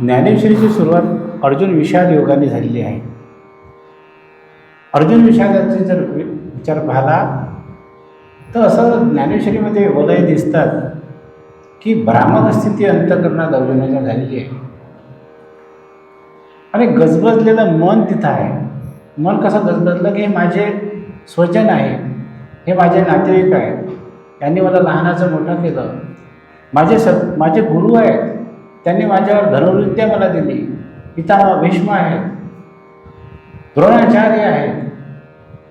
ज्ञानेश्वरीची सुरुवात अर्जुन विषाद योगाने झालेली आहे. अर्जुन विषादाचे जर वि- विचार पाहिला तर असं ज्ञानेश्वरीमध्ये वलय दिसतात की ब्राह्मण स्थिती अंतकरणात अर्जुनाच्या झालेली आहे. आणि गजबजलेलं मन तिथं आहे. मन कसं गजबजलं की हे माझे स्वजन आहे हे माझे नातेवाईक आहेत. त्यांनी मला लहानाचं मोठं केलं. माझे स माझे गुरु आहेत. त्यांनी माझ्यावर धनुर्विद्या मला दिली. पितामह भीष्म आहेत द्रोणाचार्य आहेत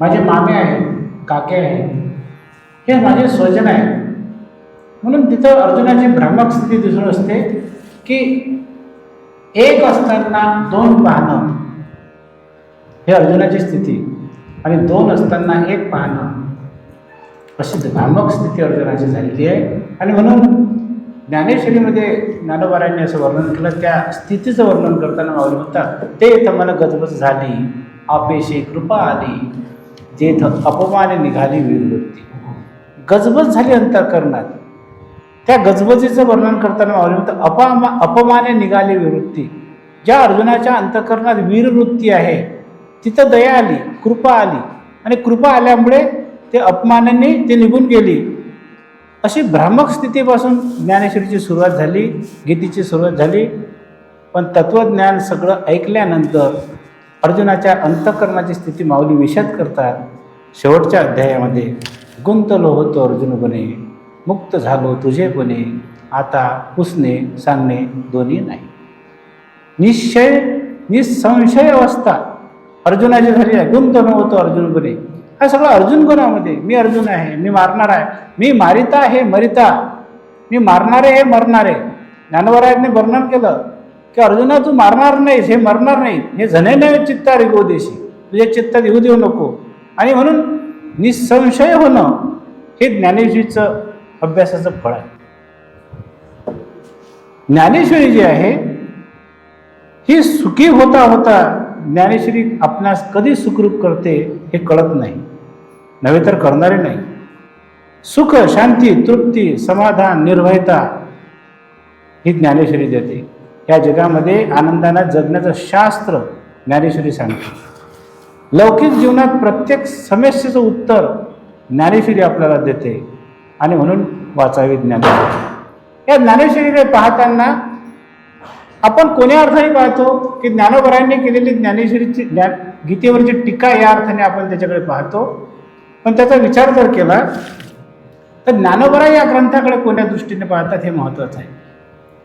माझे मामे आहेत काके आहेत. हे माझे स्वजन आहेत. म्हणून तिथं अर्जुनाची भ्रामक स्थिती दिसून असते की एक असताना दोन पाहणं. हे अर्जुनाची स्थिती. आणि दोन असताना एक पाहणं. अशी भ्रामक स्थिती अर्जुनाची झालेली आहे. आणि म्हणून ज्ञानेश्वरीमध्ये ज्ञानोबारांनी असं वर्णन केलं त्या स्थितीचं वर्णन करताना माऊली म्हणतात ते इथं मला गजबज झाली आपेशी कृपा आली जेथ अपमाने निघाली वीरवृत्ती. गजबज झाली अंतःकरणात. त्या गजबजीचं वर्णन करताना माऊली म्हणतात अपमा अपमाने निघाली विवृत्ती ज्या अर्जुनाच्या अंतःकरणात वीरवृत्ती आहे तिथं दया आली कृपा आली. आणि कृपा आल्यामुळे ते अपमानाने ते निघून गेली. अशी भ्रामक स्थितीपासून ज्ञानेश्वरीची सुरुवात झाली गीतेची सुरुवात झाली. पण तत्त्वज्ञान सगळं ऐकल्यानंतर अर्जुनाच्या अंतःकरणाची स्थिती माऊली विषद करतात शेवटच्या अध्यायामध्ये गुंतलो होतो अर्जुनपणे मुक्त झालो तुझेपणे आता पुसणे सांगणे दोन्ही नाही. निश्चय निसंशय अवस्था अर्जुनाची झाली आहे. गुंतलो होतो अर्जुनपणे हा सगळं अर्जुन गुणामध्ये. मी अर्जुन आहे मी मारणार आहे. मी मारिता हे मरिता. मी मारणारे हे मरणारे. ज्ञानवरायांनी वर्णन केलं की अर्जुना तू मारणार नाहीस हे मरणार नाही. हे झने नव्हे चित्ता रिगो देशी. तुझ्या चित्तात येऊ देऊ नको. आणि म्हणून निसंशय होणं हे ज्ञानेश्वरीचं अभ्यासाचं फळ आहे. ज्ञानेश्वरी जी आहे ही सुखी होता होता ज्ञानेश्वरी आपणास कधी सुखरूप करते हे कळत नाही. नव्हे तर करणारे नाही. सुख शांती तृप्ती समाधान निर्भयता ही ज्ञानेश्वरी देते. या जगामध्ये आनंदानं जगण्याचं शास्त्र ज्ञानेश्वरी सांगते. लौकिक जीवनात प्रत्येक समस्येचं उत्तर ज्ञानेश्वरी आपल्याला देते आणि म्हणून वाचावी ज्ञानेश्वरी. या ज्ञानेश्वरीकडे पाहताना आपण कोण्या अर्थाने पाहतो की ज्ञानोबरायांनी केलेली ज्ञानेश्वरीची ज्ञान गीतेवरची टीका या अर्थाने आपण त्याच्याकडे पाहतो. पण त्याचा विचार जर केला तर ज्ञानोबराय या ग्रंथाकडे कोण्या दृष्टीने पाहतात हे महत्त्वाचं आहे.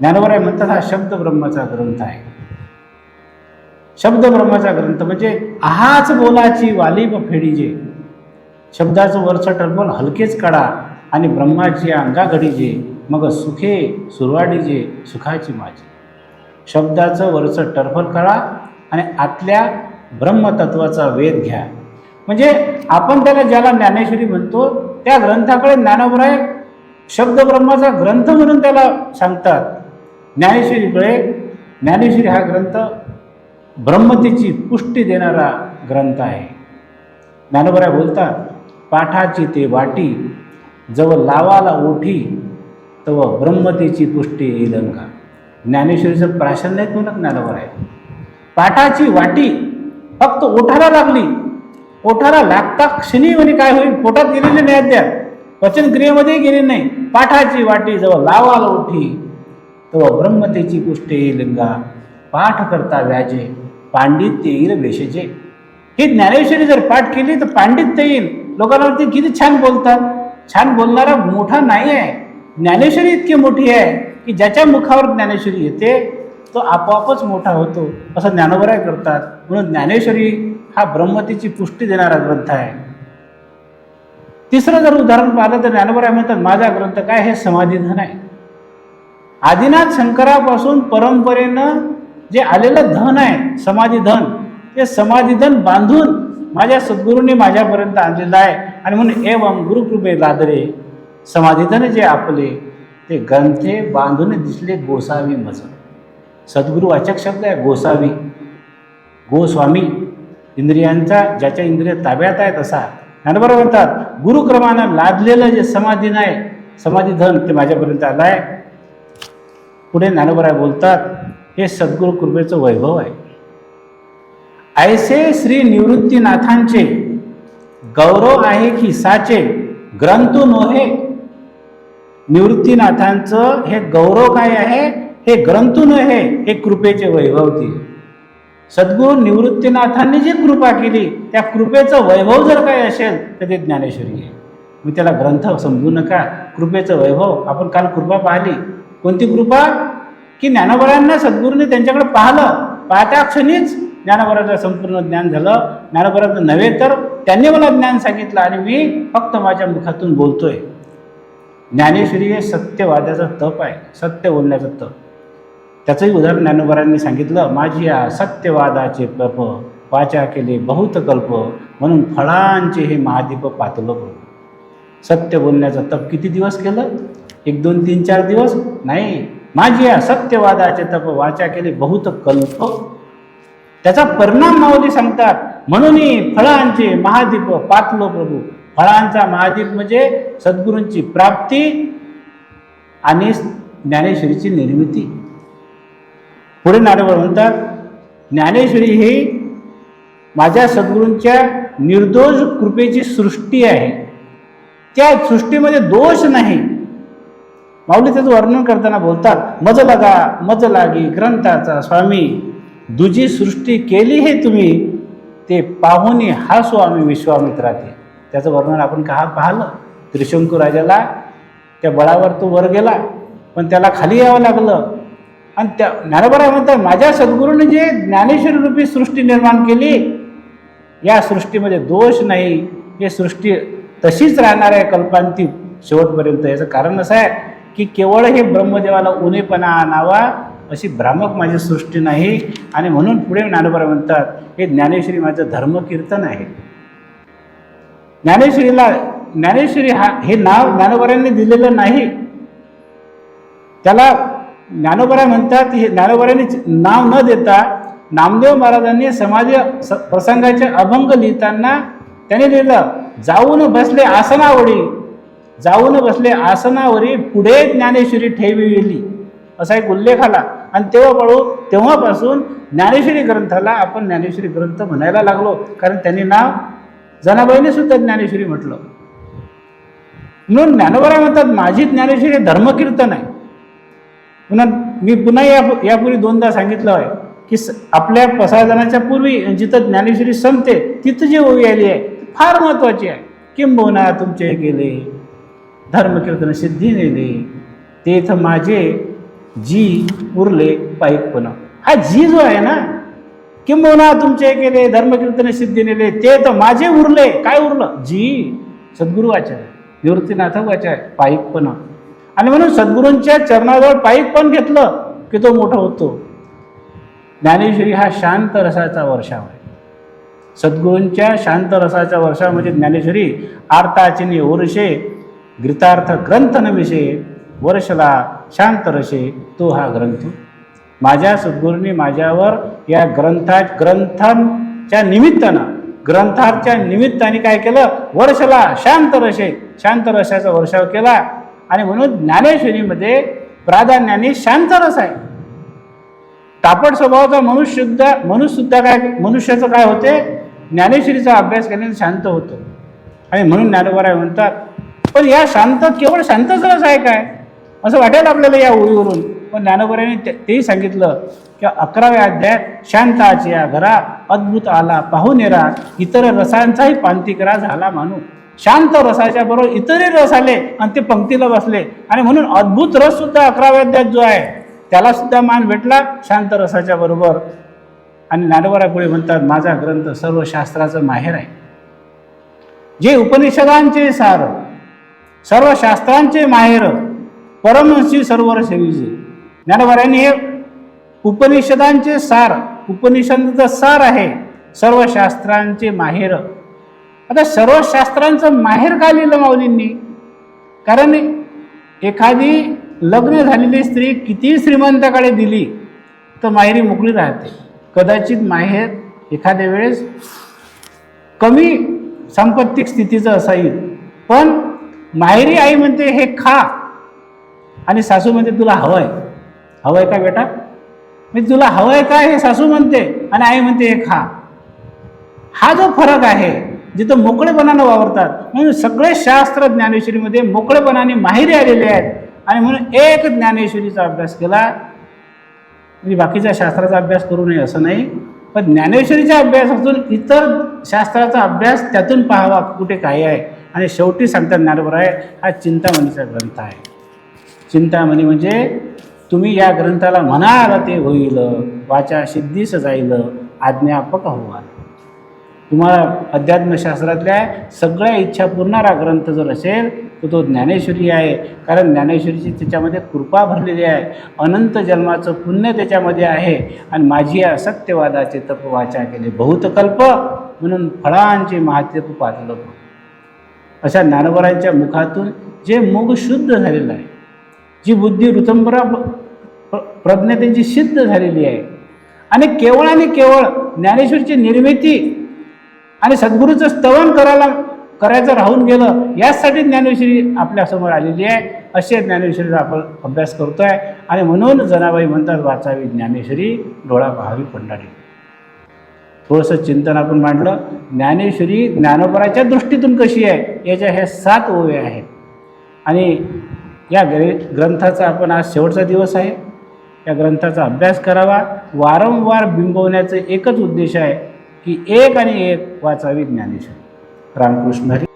ज्ञानोबराय म्हणतात हा शब्द ब्रह्माचा ग्रंथ आहे. शब्द ब्रह्माचा ग्रंथ म्हणजे आहाच बोलाची वाली फेडीजे शब्दाचं वरचं टर्मल हलकेच काढा आणि ब्रह्माची अंगा घडीजे मग सुखे सुरवाडीजे सुखाची माझी. शब्दाचं वरचं टर्फल करा आणि आतल्या ब्रह्मतत्वाचा वेध घ्या. म्हणजे आपण त्याला ज्याला ज्ञानेश्वरी म्हणतो त्या ग्रंथाकडे ज्ञानोबराय शब्द ब्रह्माचा ग्रंथ म्हणून त्याला सांगतात. ज्ञानेश्वरीकडे ज्ञानेश्वरी हा ग्रंथ ब्रह्मतेची पुष्टी देणारा ग्रंथ आहे. ज्ञानोबराय बोलतात पाठाची ते वाटी जवळ लावाला ओठी तव ब्रह्मतेची पुष्टी येईलंका ज्ञानेश्वरीचं प्राशन नाहीत म्हणत आहे. पाठाची वाटी फक्त ओठाला लागली. ओठाला लागता क्षणी म्हणे काय होईल? पोटात गेलेले नाही अद्याप. पचनक्रियेमध्ये गेले नाही. पाठाची वाटी जवळ लावाला ओठी तेव्हा ब्रह्मतेची गोष्ट लिंगा. पाठ करता व्याजे पांडित्य येईल वेशेचे ही ज्ञानेश्वरी जर पाठ केली तर पांडित्य येईल. लोकांना वाटते किती छान बोलतात. छान बोलणारा मोठा नाही आहे. ज्ञानेश्वरी इतकी मोठी आहे. की ज्याच्या मुखावर ज्ञानेश्वरी येते तो आपोआपच मोठा होतो. असं ज्ञानोबराय करतात. म्हणून ज्ञानेश्वरी हा ब्रह्मतेची पुष्टी देणारा ग्रंथ आहे. तिसरं जर उदाहरण पाहिलं तर ज्ञानोबराय म्हणतात माझा ग्रंथ काय हे समाधीधन आहे. आदिनाथ शंकरापासून परंपरेनं जे आलेलं धन आहे समाधी धन ते समाधी धन बांधून माझ्या सद्गुरूंनी माझ्यापर्यंत आणलेलं आहे. आणि म्हणून एवं गुरुकृपे लादरे समाधीधन जे आपले ते ग्रंथे बांधून दिसले गोसावी मज सद्गुरू वाचक शब्द आहे गोसावी. गोस्वामी इंद्रियांचा ज्याच्या इंद्रिय ताब्यात आहे तसा ज्ञानोबराय म्हणतात गुरुक्रमानं लादलेलं जे समाधीन आहे समाधी धन ते माझ्यापर्यंत आलं आहे पुढे ज्ञानोबराय बोलतात हे सद्गुरु कृपेचं वैभव आहे. ऐसे श्री निवृत्तीनाथांचे गौरव आहे की साचे ग्रंथू नोहे निवृत्तीनाथांचं हे गौरव काय आहे? हे ग्रंथून आहे. हे कृपेचे वैभवती सद्गुरू निवृत्तीनाथांनी जी कृपा केली त्या कृपेचं वैभव जर काय असेल तर ते ज्ञानेश्वरी आहे. मी त्याला ग्रंथ समजू नका. कृपेचं वैभव आपण काल कृपा पाहिली. कोणती कृपा? की ज्ञानोबरांना सद्गुरूने त्यांच्याकडे पाहिलं. पाहत्या क्षणीच ज्ञानोबराचं संपूर्ण ज्ञान झालं. ज्ञानोबराचं नव्हे तर त्यांनी मला ज्ञान सांगितलं आणि मी फक्त माझ्या मुखातून बोलतोय. ज्ञानेश्वरी हे सत्यवादाचं तप आहे सत्य बोलण्याचं तप. त्याचंही उदाहरण ज्ञानोबरांनी सांगितलं माझी या सत्यवादाचे तप वाचा केले बहुत कल्प म्हणून फळांचे हे महादीप पातलं प्रभू सत्य बोलण्याचं तप किती दिवस केलं? एक दोन तीन चार दिवस? नाही. माझी या सत्यवादाचे तप वाचा केले बहुत कल्प. त्याचा परिणाम माऊली सांगतात म्हणून फळांचे महादीप पातलो प्रभू फळांचा महादीप म्हणजे सद्गुरूंची प्राप्ती आणि ज्ञानेश्वरीची निर्मिती. पुढे नारेवर म्हणतात ज्ञानेश्वरी ही माझ्या सद्गुरूंच्या निर्दोष कृपेची सृष्टी आहे. त्या सृष्टीमध्ये दोष नाही. माऊली त्याचं वर्णन करताना बोलतात मज लगा मज लागी ग्रंथाचा स्वामी दुजी सृष्टी केली हे तुम्ही ते पाहुनी हा स्वामी विश्वामित्राते. त्याचं वर्णन आपण का पाहिलं? त्रिशंकू राजाला त्या बळावर तो वर गेला पण त्याला खाली यावं लागलं. आणि त्या ज्ञानोबराय म्हणतात माझ्या सद्गुरूने जे ज्ञानेश्वरी रूपी सृष्टी निर्माण केली या सृष्टीमध्ये दोष नाही. हे सृष्टी तशीच राहणार आहे कल्पांती शेवटपर्यंत. याचं कारण असं आहे की केवळ हे ब्रह्मदेवाला उणेपणा आणावा अशी भ्रामक माझी सृष्टी नाही. आणि म्हणून पुढे ज्ञानोबरा म्हणतात हे ज्ञानेश्वरी माझं धर्मकीर्तन आहे. ज्ञानेश्वरीला ज्ञानेश्वरी हा हे नाव ज्ञानोबऱ्यांनी दिलेलं नाही. त्याला ज्ञानोबरा म्हणतात हे ज्ञानोबऱ्यांनी नाव न देता नामदेव महाराजांनी समाज स प्रसंगाचे अभंग लिहिताना त्याने लिहिलं जाऊन बसले आसनावरी जाऊन बसले आसनावरी पुढे ज्ञानेश्वरी ठेविली. असा एक उल्लेख आला. आणि तेव्हा पळू तेव्हापासून ज्ञानेश्वरी ग्रंथाला आपण ज्ञानेश्वरी ग्रंथ म्हणायला लागलो कारण त्यांनी नाव जनाबाईने सुद्धा ज्ञानेश्वरी म्हटलं. म्हणून ज्ञानोबरा म्हणतात माझी ज्ञानेश्वरी हे धर्मकीर्तन आहे. म्हणून मी पुन्हा या यापूर्वी दोनदा सांगितलं आहे की स आपल्या प्रसारजनाच्या पूर्वी जिथं ज्ञानेश्वरी संपते तिथं जी ओवी आली आहे ती फार महत्त्वाची आहे. किंबहुना तुमचे गेले धर्मकीर्तन सिद्धी नेले तेथ माझे जी उरले पाईकपणा हा जी जो आहे ना किंबहुना तुमचे केले धर्मकीर्तन सिद्धी नेले ते तर माझे उरले. काय उरलं? जी सद्गुरू वाचा आहे निवृत्तीनाथ वाचाय पायिकपणा आणि म्हणून सद्गुरूंच्या चरणाजवळ पाईक पण घेतलं की तो मोठा होतो. ज्ञानेश्वरी हा शांत रसाचा वर्षाव आहे. सद्गुरूंच्या शांत रसाच्या वर्षामध्ये म्हणजे ज्ञानेश्वरी आर्ताचिनी वर्षे गीतार्थ ग्रंथ नविषे वर्षला शांत रसे तो हा ग्रंथ. माझ्या सद्गुरूंनी माझ्यावर या ग्रंथा ग्रंथांच्या निमित्तानं ग्रंथाच्या निमित्ताने काय केलं? वर्षला शांत रसे शांत रसाचा वर्षाव केला. आणि म्हणून ज्ञानेश्वरीमध्ये प्राधान्याने शांत रस आहे. तापट स्वभावाचा मनुष्यसुद्धा मनुष्यसुद्धा काय मनुष्याचं काय होते? ज्ञानेश्वरीचा अभ्यास केल्याने शांत होतो. आणि म्हणून ज्ञानोबराय म्हणतात पण या शांत केवळ शांतच रस आहे काय? असं वाटेल आपल्याला या ओळीवरून. पण ज्ञानोबराने ते तेही सांगितलं की अकराव्या अध्यायात शांताची या घरा अद्भुत आला पाहुणेरा इतर रसांचाही पांतिकरा झाला मानू. शांत रसाच्या बरोबर इतरही रस आले आणि ते पंक्तीला बसले. आणि म्हणून अद्भुत रस सुद्धा अकराव्या अध्यायात जो आहे त्याला सुद्धा मान भेटला शांत रसाच्या बरोबर. आणि ज्ञानोबरा पुढे म्हणतात माझा ग्रंथ सर्व शास्त्राचं माहेर आहे. जे उपनिषदांचे सार सर्व शास्त्रांचे माहेर परमहंसी सर्वर सेवीचे ज्ञानवाऱ्यांनी हे उपनिषदांचे सार उपनिषदांचं सार आहे सर्व शास्त्रांचे माहेर. आता सर्व शास्त्रांचं माहेर का लिहिलं माऊलींनी? कारण एखादी लग्न झालेली स्त्री किती श्रीमंताकडे दिली तर माहेरी मोकळी राहते. कदाचित माहेर एखाद्या वेळेस कमी सांपत्तिक स्थितीचं असाईल पण माहेरी आई म्हणते हे खा. आणि सासू म्हणते तुला हवं आहे हवं आहे का बेटा? मी तुला हवंय का? हे सासू म्हणते आणि आई म्हणते हे खा. हा जो फरक आहे जिथं मोकळेपणानं वावरतात म्हणून सगळे शास्त्र ज्ञानेश्वरीमध्ये मोकळेपणाने माहिरी आलेले आहेत. आणि म्हणून एक ज्ञानेश्वरीचा अभ्यास केला म्हणजे बाकीच्या शास्त्राचा अभ्यास करू नये असं नाही पण ज्ञानेश्वरीच्या अभ्यासातून इतर शास्त्राचा अभ्यास त्यातून पाहावा कुठे काय आहे. आणि शेवटी सांगतात ज्ञानोबर आहे हा चिंतामणीचा ग्रंथ आहे. चिंतामणी म्हणजे तुम्ही या ग्रंथाला म्हणाल ते होईल वाचा सिद्धीस जाईल आज्ञापक होवा तुम्हाला अध्यात्मशास्त्रातल्या सगळ्या इच्छा पुरणारा ग्रंथ जर असेल तर तो ज्ञानेश्वरी आहे. कारण ज्ञानेश्वरीची त्याच्यामध्ये कृपा भरलेली आहे. अनंत जन्माचं पुण्य त्याच्यामध्ये आहे. आणि माझी या सत्यवादाचे तप वाचा केले बहुतकल्प म्हणून फळांचे महात्यप पातलं अशा ज्ञानवरांच्या मुखातून जे मुग शुद्ध झालेलं आहे जी बुद्धी ऋतंबरा प्रज्ञा त्यांची सिद्ध झालेली आहे. आणि केवळ आणि केवळ ज्ञानेश्वरची निर्मिती आणि सद्गुरूचं स्तवन करायला करायचं राहून गेलं याचसाठी ज्ञानेश्वरी आपल्यासमोर आलेली आहे. असे ज्ञानेश्वरीचा आपण अभ्यास करतोय. आणि म्हणून जनाबाई म्हणतात वाचावी ज्ञानेश्वरी डोळा पाहावी पंढरी. थोडंसं चिंतन आपण मांडलं. ज्ञानेश्वरी ज्ञानोपराच्या दृष्टीतून कशी आहे याच्या ह्या सात ओव्या आहेत. आणि या ग्रे ग्रंथाचा आपण आज शेवटचा दिवस आहे. या ग्रंथाचा अभ्यास करावा. वारंवार बिंबवण्याचं एकच उद्देश आहे की एक आणि एक वाचावी ज्ञानेश्वर. रामकृष्ण हरी.